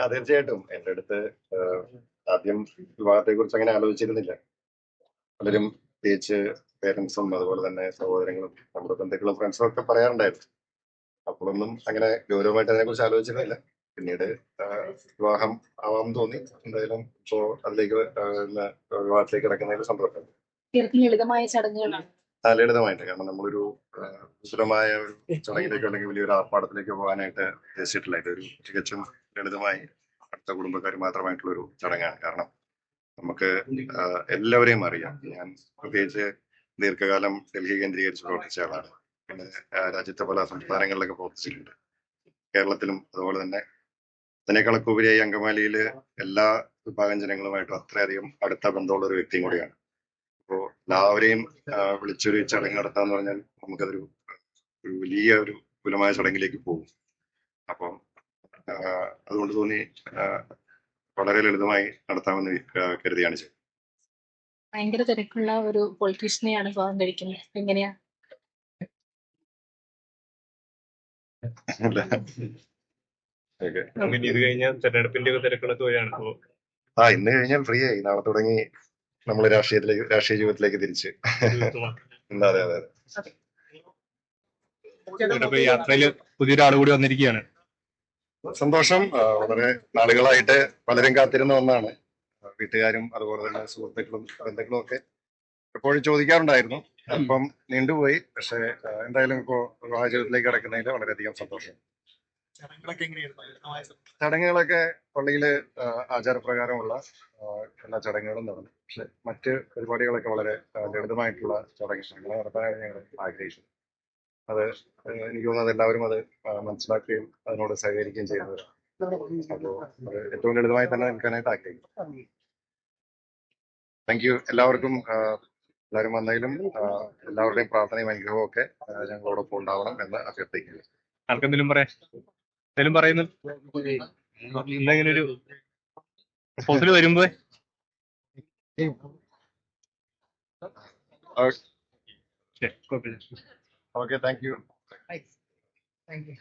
ആ തീർച്ചയായിട്ടും. എന്റെ അടുത്ത് ആദ്യം വിവാഹത്തെ കുറിച്ച് അങ്ങനെ ആലോചിച്ചിരുന്നില്ല. പലരും പ്രത്യേകിച്ച് പേരൻസും അതുപോലെ തന്നെ സഹോദരങ്ങളും നമ്മുടെ ബന്ധുക്കളും ഫ്രണ്ട്സും ഒക്കെ പറയാറുണ്ടായിരുന്നു. അപ്പോഴൊന്നും അങ്ങനെ ഗൗരവമായിട്ട് അതിനെ കുറിച്ച് ആലോചിച്ചിരുന്നില്ല. പിന്നീട് വിവാഹം ആവാം തോന്നി. എന്തായാലും ഇപ്പോ അതിലേക്ക് വിവാഹത്തിലേക്ക് കിടക്കുന്നതിൽ സന്തോഷം. ലളിതമായ ചടങ്ങുകളാണ്. ലളിതമായിട്ട് കാരണം നമ്മളൊരു വിശദമായ വിപുലമായ ഒരു ചടങ്ങിലേക്കോ അല്ലെങ്കിൽ വലിയൊരു ആർപ്പാടത്തിലേക്ക് പോകാനായിട്ട് ഉദ്ദേശിച്ചിട്ടില്ല. ഇതൊരു തികച്ചും ലളിതമായി അടുത്ത കുടുംബക്കാർ മാത്രമായിട്ടുള്ള ഒരു ചടങ്ങാണ്. കാരണം നമുക്ക് എല്ലാവരെയും അറിയാം. ഞാൻ പ്രത്യേകിച്ച് ദീർഘകാലം ഡൽഹി കേന്ദ്രീകരിച്ച് പ്രവർത്തിച്ച ആളാണ്. പിന്നെ രാജ്യത്തെ പല സംസ്ഥാനങ്ങളിലൊക്കെ പ്രവർത്തിച്ചിട്ടുണ്ട്. കേരളത്തിലും അതുപോലെ തന്നെ അതിനേക്കാളൊക്കെ ഉപരിയായി അങ്കമാലിയിൽ എല്ലാ വിഭാഗം ജനങ്ങളുമായിട്ടും അത്രയധികം അടുത്ത ബന്ധമുള്ള ഒരു വ്യക്തിയും കൂടിയാണ്. അപ്പോ എല്ലാവരെയും വിളിച്ചൊരു ചടങ്ങ് നടത്താന്ന് പറഞ്ഞാൽ നമുക്കതൊരു ഒരു വലിയ ഒരു വിപുലമായ ചടങ്ങിലേക്ക് പോകും. അപ്പം അതുകൊണ്ട് തോന്നി വളരെ ലളിതമായി നടത്താമെന്ന് കരുതിയാണ് ചെയ്തത്. ഭയങ്കര തിരക്കുള്ള ഒരു പൊളിറ്റീഷ്യനെയാണ് സ്വാഗതം കഴിക്കുന്നത്. എങ്ങനെയാ? ഇത് കഴിഞ്ഞാൽ തെരഞ്ഞെടുപ്പിന്റെ ഒക്കെ തിരക്കുകളൊക്കെ വരികയാണ് ആ ഇന്ന് കഴിഞ്ഞാൽ ഫ്രീ ആയി നാളെ തുടങ്ങി നമ്മൾ രാഷ്ട്രീയത്തിലേക്ക് രാഷ്ട്രീയ ജീവിതത്തിലേക്ക് തിരിച്ച്. എന്താ അതെ? അതെ പുതിയൊരാൾ കൂടി വന്നിരിക്കുകയാണ് സന്തോഷം. വളരെ നാളുകളായിട്ട് പലരും കാത്തിരുന്ന ഒന്നാണ്. വീട്ടുകാരും അതുപോലെ തന്നെ സുഹൃത്തുക്കളും ബന്ധുക്കളും ഒക്കെ എപ്പോഴും ചോദിക്കാറുണ്ടായിരുന്നു. അപ്പം നീണ്ടുപോയി. പക്ഷെ എന്തായാലും ഇപ്പോ വിവാഹ ജീവിതത്തിലേക്ക് കിടക്കുന്നതിൽ വളരെയധികം സന്തോഷം. ചടങ്ങുകളൊക്കെ പള്ളിയിൽ ആചാരപ്രകാരമുള്ള എല്ലാ ചടങ്ങുകളും നടന്നു. പക്ഷെ മറ്റ് പരിപാടികളൊക്കെ വളരെ ലളിതമായിട്ടുള്ള ചടങ്ങുകൾ നടത്താനാണ് ഞങ്ങൾ ആഗ്രഹിച്ചത്. അത് എനിക്ക് തോന്നുന്നത് എല്ലാവരും അത് മനസ്സിലാക്കുകയും അതിനോട് സഹകരിക്കുകയും അത് ഏറ്റവും ലളിതമായി തന്നെ നിൽക്കാനായിട്ട് ആഗ്രഹിക്കുന്നു. താങ്ക് യു എല്ലാവർക്കും എല്ലാവരും വന്നതിലും എല്ലാവരുടെയും പ്രാർത്ഥനയും അനുഗ്രഹവും ഒക്കെ ഞങ്ങളോടൊപ്പം ഉണ്ടാവണം എന്ന് അഭ്യർത്ഥിക്കുന്നു. ആർക്കെന്തെങ്കിലും പറയാം എന്തെങ്കിലും പറയുന്നു. എന്തെങ്കിലും ഒരു പ്രപ്പോസൽ വരുമ്പോ okay thank you thank you